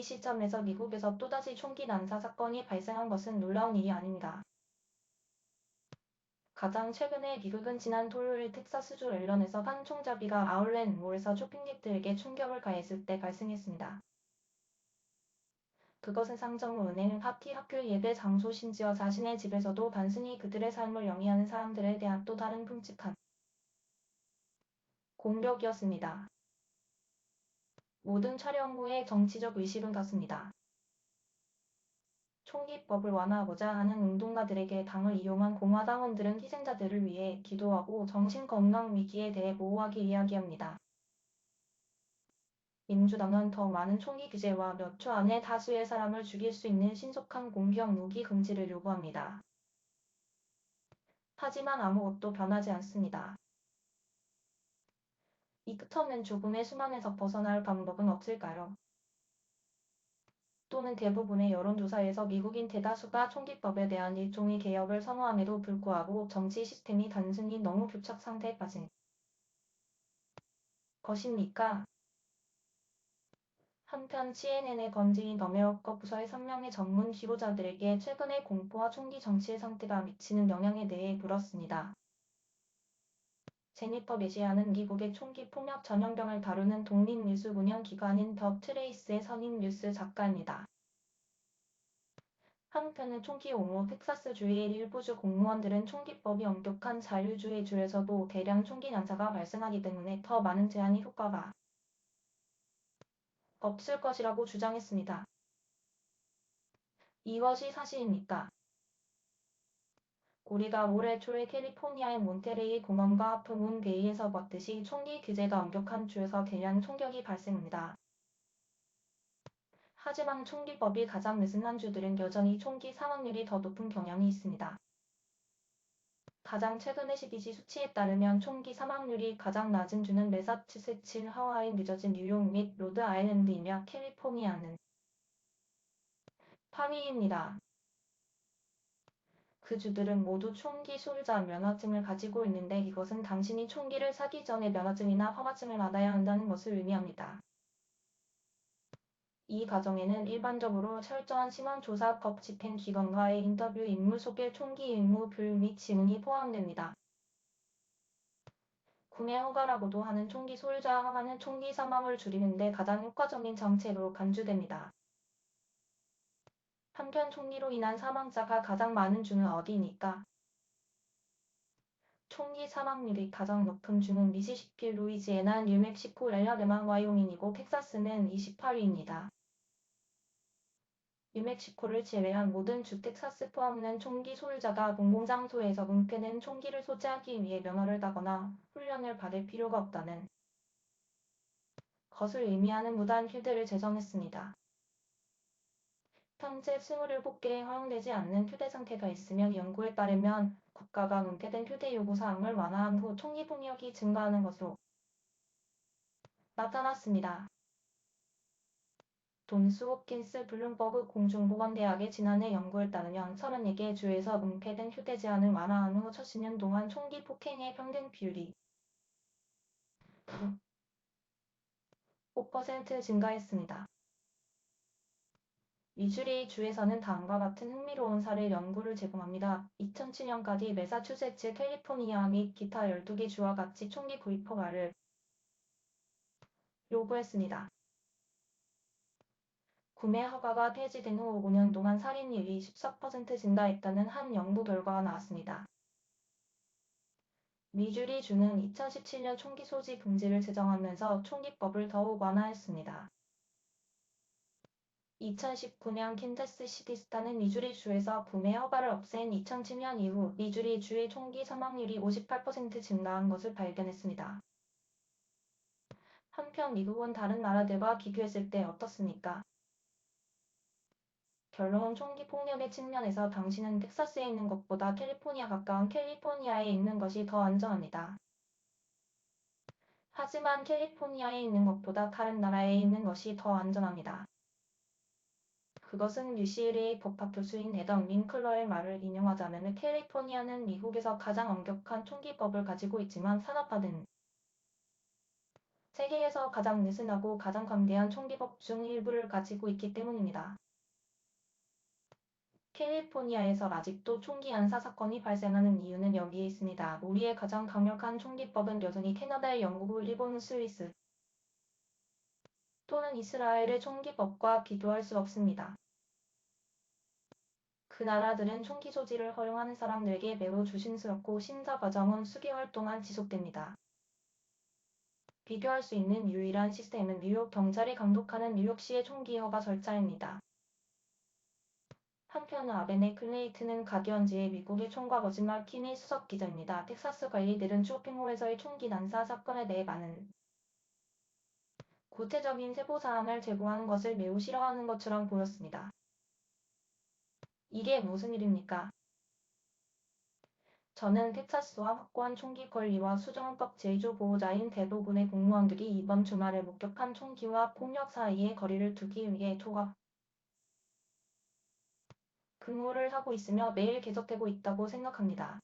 이 시점에서 미국에서 또다시 총기 난사 사건이 발생한 것은 놀라운 일이 아닙니다. 가장 최근의 비극은 지난 토요일 텍사스주 앨런에서 한 총잡이가 아울렛 몰에서 쇼핑객들에게 총격을 가했을 때 발생했습니다. 그것은 상점 은행 파티 학교 예배 장소 심지어 자신의 집에서도 단순히 그들의 삶을 영위하는 사람들에 대한 또 다른 끔찍한 공격이었습니다. 모든 촬영 후에 정치적 의식은 같습니다. 총기법을 완화하고자 하는 운동가들에게 당을 이용한 공화당원들은 희생자들을 위해 기도하고 정신건강 위기에 대해 보호하기 이야기합니다. 민주당은 더 많은 총기 규제와 몇 초 안에 다수의 사람을 죽일 수 있는 신속한 공격 무기 금지를 요구합니다. 하지만 아무것도 변하지 않습니다. 이 끝없는 죽음의 수만에서 벗어날 방법은 없을까요? 또는 대부분의 여론조사에서 미국인 대다수가 총기법에 대한 일종의 개혁을 선호함에도 불구하고 정치 시스템이 단순히 너무 교착 상태에 빠진 것입니까? 한편 cnn의 건진이 더메어커 부서의 3명의 전문 지도자들에게 최근의 공포와 총기 정치의 상태가 미치는 영향에 대해 물었습니다. 제니퍼 베시아는 미국의 총기 폭력 전염병을 다루는 독립 뉴스 운영 기관인 더 트레이스의 선임 뉴스 작가입니다. 한편은 총기 옹호 텍사스주의 일부주 공무원들은 총기법이 엄격한 자유주의 주에서도 대량 총기 난사가 발생하기 때문에 더 많은 제한이 효과가 없을 것이라고 주장했습니다. 이것이 사실입니까? 우리가 올해 초에 캘리포니아의 몬테레이 공원과 하프문 베이에서 봤듯이 총기 규제가 엄격한 주에서 대량 총격이 발생합니다. 하지만 총기법이 가장 늦은 한 주들은 여전히 총기 사망률이 더 높은 경향이 있습니다. 가장 최근의 CDC 수치에 따르면 총기 사망률이 가장 낮은 주는 매사추세츠, 하와이, 뉴저지, 뉴욕 및 로드아일랜드이며 캘리포니아는 8위입니다. 그 주들은 모두 총기 소유자 면허증을 가지고 있는데 이것은 당신이 총기를 사기 전에 면허증이나 허가증을 받아야 한다는 것을 의미합니다. 이 과정에는 일반적으로 철저한 신원조사 법 집행기관과의 인터뷰 임무 소개 총기 임무불 및 지문이 포함됩니다. 구매 허가라고도 하는 총기 소유자 허가는 총기 사망을 줄이는 데 가장 효과적인 정책으로 간주됩니다. 한편 총기로 인한 사망자가 가장 많은 주는 어디입니까? 총기 사망률이 가장 높은 주는 미시시피, 루이지애나, 뉴멕시코, 엘라베마, 와이오밍이고 텍사스는 28위입니다. 뉴멕시코를 제외한 모든 주 텍사스 포함은 총기 소유자가 공공장소에서 은폐된 총기를 소지하기 위해 면허를 따거나 훈련을 받을 필요가 없다는 것을 의미하는 무단 휴대를 제정했습니다. 현재 27개의 허용되지 않는 휴대 상태가 있으며 연구에 따르면 국가가 은폐된 휴대 요구 사항을 완화한 후 총기 폭력이 증가하는 것으로 나타났습니다. 존스 홉킨스 블룸버그 공중보건대학의 지난해 연구에 따르면 34개 주에서 은폐된 휴대 제한을 완화한 후 첫 10년 동안 총기 폭행의 평균 비율이 5% 증가했습니다. 미주리 주에서는 다음과 같은 흥미로운 사례 연구를 제공합니다. 2007년까지 매사추세츠, 캘리포니아 및 기타 12개 주와 같이 총기 구입 허가를 요구했습니다. 구매 허가가 폐지된 후 5년 동안 살인율이 14% 증가했다는 한 연구 결과가 나왔습니다. 미주리 주는 2017년 총기 소지 금지를 제정하면서 총기법을 더욱 완화했습니다. 2019년 캔자스 시티스타는 미주리 주에서 구매 허가를 없앤 2007년 이후 미주리 주의 총기 사망률이 58% 증가한 것을 발견했습니다. 한편 미국은 다른 나라들과 비교했을 때 어떻습니까? 결론은 총기 폭력의 측면에서 당신은 텍사스에 있는 것보다 캘리포니아 가까운 캘리포니아에 있는 것이 더 안전합니다. 하지만 캘리포니아에 있는 것보다 다른 나라에 있는 것이 더 안전합니다. 그것은 UCLA 법학 교수인 에던 윙클러의 말을 인용하자면 캘리포니아는 미국에서 가장 엄격한 총기법을 가지고 있지만 산업화된 세계에서 가장 느슨하고 가장 관대한 총기법 중 일부를 가지고 있기 때문입니다. 캘리포니아에서 아직도 총기 안사 사건이 발생하는 이유는 여기에 있습니다. 우리의 가장 강력한 총기법은 여전히 캐나다, 영국, 일본, 스위스 또는 이스라엘의 총기법과 비교할 수 없습니다. 그 나라들은 총기 소지를 허용하는 사람들에게 매우 조심스럽고 심사 과정은 수개월 동안 지속됩니다. 비교할 수 있는 유일한 시스템은 뉴욕 경찰이 감독하는 뉴욕시의 총기 허가 절차입니다. 한편 아베네 클레이트는 가디언지의 미국의 총과 거짓말 팀의 수석 기자입니다. 텍사스 관리들은 쇼핑몰에서의 총기 난사 사건에 대해 많은 구체적인 세부사항을 제공하는 것을 매우 싫어하는 것처럼 보였습니다. 이게 무슨 일입니까? 저는 텍사스와 확고한 총기 권리와 수정헌법 제2조 보호자인 대부분의 공무원들이 이번 주말에 목격한 총기와 폭력 사이에 거리를 두기 위해 투과 근무를 하고 있으며 매일 계속되고 있다고 생각합니다.